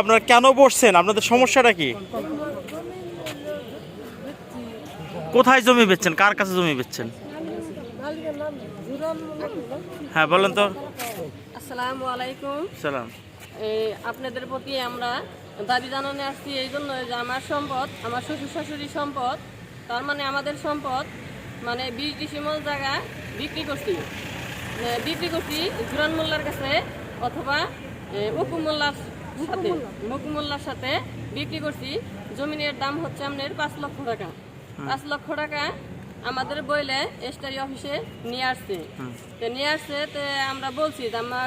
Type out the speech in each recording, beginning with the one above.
আপনারা কেন বসছেন? আপনাদের সমস্যাটা কি? কোথায় জমি বেচছেন? কার কাছে জমি বেচছেন? হ্যাঁ বলেন তো। আসসালামু আলাইকুম। সালাম। আপনাদের প্রতি আমরা দাবি জানানো আসছি এই জন্য যে আমার সম্পদ আমার শ্বশুর শাশুড়ি সম্পদ তার মানে আমাদের সম্পদ মানে বিশ ডিসিমল জায়গা বিক্রি করছি। বিক্রি করছি জুরান মোল্লার কাছে অথবা মুকু মোল্লার সাথে মকুমোল্লার সাথে বিক্রি করছি। জমিনের দাম হচ্ছে আপনার পাঁচ লক্ষ টাকা। পাঁচ লক্ষ টাকা আমাদের বইলে এসটারি অফিসে নিয়ে আসছে। তো নিয়ে আসছে তো আমরা বলছি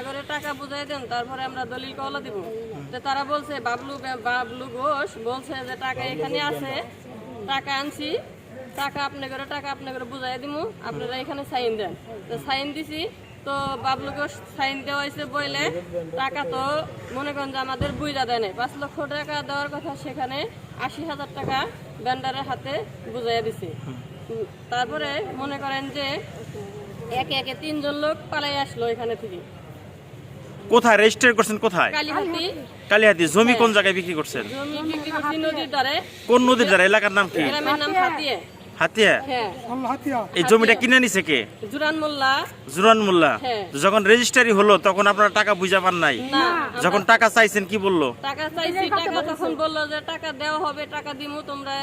ঘরে টাকা বুঝাই দেন তারপরে আমরা দলিল কলা দিব। তো তারা বলছে বাবলু বাবলু ঘোষ বলছে যে টাকা এখানে আছে টাকা আনছি টাকা আপনি করে টাকা আপনি করে বুঝাই দিব আপনারা এখানে সাইন দেন। তো সাইন দিছি তো বাবলু ঘোষ সাইন দেওয়া হয়েছে বইলে টাকা তো মনে করেন যে আমাদের বুঝা দেয় নাই। পাঁচ লক্ষ টাকা দেওয়ার কথা সেখানে আশি হাজার টাকা ব্যান্ডারের হাতে বুঝাইয়া দিছে। তারপরে মনে করেন যে একে একে তিনজন লোক পালাই আসলো এখানে থেকে। কোথায়? রেজিস্টার করছেন কোথায়? কালীহাতি। কালিহাতি জমি কোন জায়গায় বিক্রি করছেন? জমি বিক্রি করছি নদীর ধারে। কোন নদীর দ্বারা এলাকার নাম কি? গ্রামের নাম হাতিয়ে। হাতিয়া? হ্যাঁ। এই জমিটা কিনে নিছে কে? জুরান মোল্লা। জুরান মোল্লা। হ্যাঁ। যখন রেজিস্ট্রারি হলো তখন আপনারা টাকা বুঝা পান নাই? যখন টাকা চাইছেন কি বলল? টাকা চাইছি টাকা তখন বলল যে টাকা দেওয়া হবে টাকা দিমু তোমরা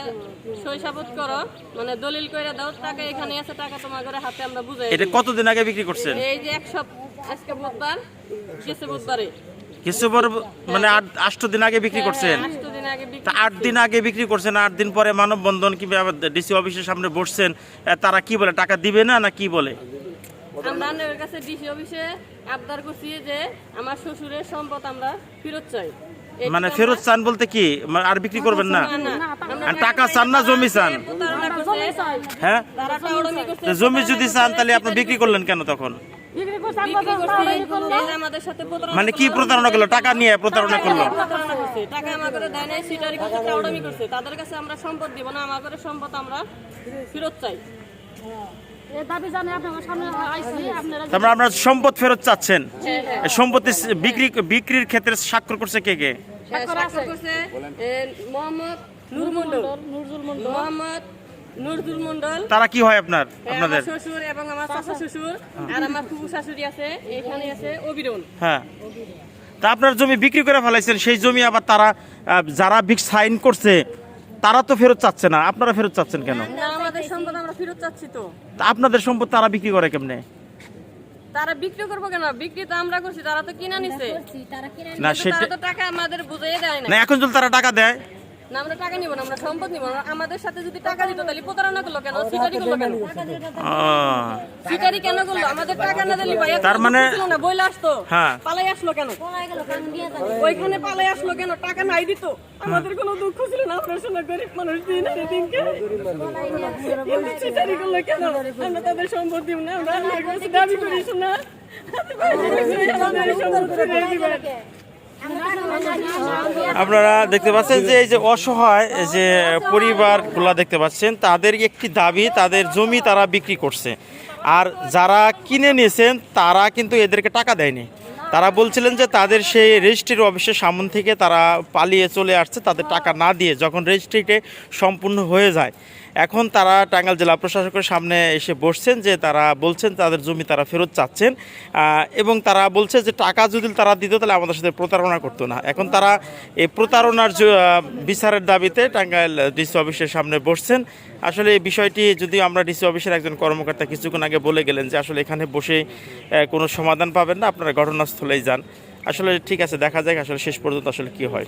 করো। মানে দলিল করে দাও টাকা এখানে আছে টাকা তোমার ঘরে হাতে আমরা বুঝাই এটা কতদিন আগে বিক্রি করছেন? এই যে এক সপ্তাহ আজকে বুধবার গেছে বুধবারে। কিছু মানে আট আষ্ট দিন আগে বিক্রি করছেন? আট দিন আগে বিক্রি করছেন আট দিন পরে মানববন্ধন কিংবা ডিসি অফিসের সামনে বসছেন তারা কি বলে টাকা দিবে না না কি বলে? আমরা কাছে ডিসি অফিসে আবদার করছি যে আমার শ্বশুরের সম্পদ আমরা ফেরত চাই। মানে ফেরত চান বলতে কি? আর বিক্রি করবেন না? টাকা চান না জমি চান? হ্যাঁ? জমি যদি চান তাহলে আপনি বিক্রি করলেন কেন তখন? মানে কি প্রতারণা করল? টাকা নিয়ে প্রতারণা করল? টাকা আমার দেয় নাই, সিটারি করছে, টাউডামি করছে। তাদের কাছে আমরা সম্পদ দিব না আমার সম্পদ আমরা ফেরত চাই। এই দাবি জানে আপনার সামনে আইসি আপনারা তারপরে আপনারা সম্পদ ফেরত চাচ্ছেন? হ্যাঁ, হ্যাঁ। এই সম্পত্তি বিক্রি বিক্রির ক্ষেত্রে স্বাক্ষর করছে কে কে? হ্যাঁ, স্বাক্ষর করছে মোহাম্মদ নূর মন্ডল মোহাম্মদ নুরজুল মন্ডল তারা কি হয় আপনার আপনাদের? শ্বশুর এবং আমার চাচা শ্বশুর আর আমার ফুফু শাশুড়ি আছে এখানে আছে অবিরন। হ্যাঁ। তা আপনার জমি বিক্রি করে ফেলাইছেন সেই জমি আবার তারা যারা বিক সাইন করছে তারা তো ফেরত চাচ্ছে না আপনারা ফেরত চাচ্ছেন কেন? আমাদের সম্পদ আমরা ফেরত চাচ্ছি তো। তা আপনাদের সম্পদ তারা বিক্রি করে কেমনে? তারা বিক্রি করব কেন? বিক্রি তো আমরা করছি তারা তো কিনা নিছে। না সেটা তো টাকা আমাদের বুঝাই দেয় না। না এখন যদি তারা টাকা দেয় না আমরা টাকা নিব না আমরা সম্পদ নিব না। আমাদের সাথে যদি টাকা দিত তাহলে প্রতারণা করল কেন? সিটারি করল কেন? সিটারি কেন করল? আমাদের টাকা না দিলি ভাই তার মানে- না বইলে আসতো। হ্যাঁ। পালাই আসলো কেন? ওইখানে পালাই আসলো কেন? টাকা নাই দিত। আমাদের কোনো দুঃখ ছিল না আমরা শোনা গরিব মানুষ দিন দিনকে। সিটারি করল কেন? আমরা তাদের সম্পদ দিব না আমরা দাবি করি শোনা। আমাদের সম্পদ দিবেন। আপনারা দেখতে পাচ্ছেন যে এই যে অসহায় যে পরিবারগুলা দেখতে পাচ্ছেন, তাদের একটি দাবি, তাদের জমি তারা বিক্রি করছে। আর যারা কিনে নিয়েছেন, তারা কিন্তু এদেরকে টাকা দেয়নি। তারা বলছিলেন যে তাদের সেই রেজিস্ট্রির অফিসের সামন থেকে তারা পালিয়ে চলে আসছে, তাদের টাকা না দিয়ে, যখন রেজিস্ট্রিটে সম্পূর্ণ হয়ে যায়। এখন তারা টাঙ্গাইল জেলা প্রশাসকের সামনে এসে বসছেন যে তারা বলছেন তাদের জমি তারা ফেরত চাচ্ছেন এবং তারা বলছে যে টাকা যদি তারা দিত তাহলে আমাদের সাথে প্রতারণা করতো না। এখন তারা এই প্রতারণার বিচারের দাবিতে টাঙ্গাইল ডিসি অফিসের সামনে বসছেন। আসলে এই বিষয়টি যদি আমরা ডিসি অফিসের একজন কর্মকর্তা কিছুক্ষণ আগে বলে গেলেন যে আসলে এখানে বসে কোনো সমাধান পাবেন না, আপনারা ঘটনাস্থলেই যান। আসলে ঠিক আছে, দেখা যাক আসলে শেষ পর্যন্ত আসলে কি হয়।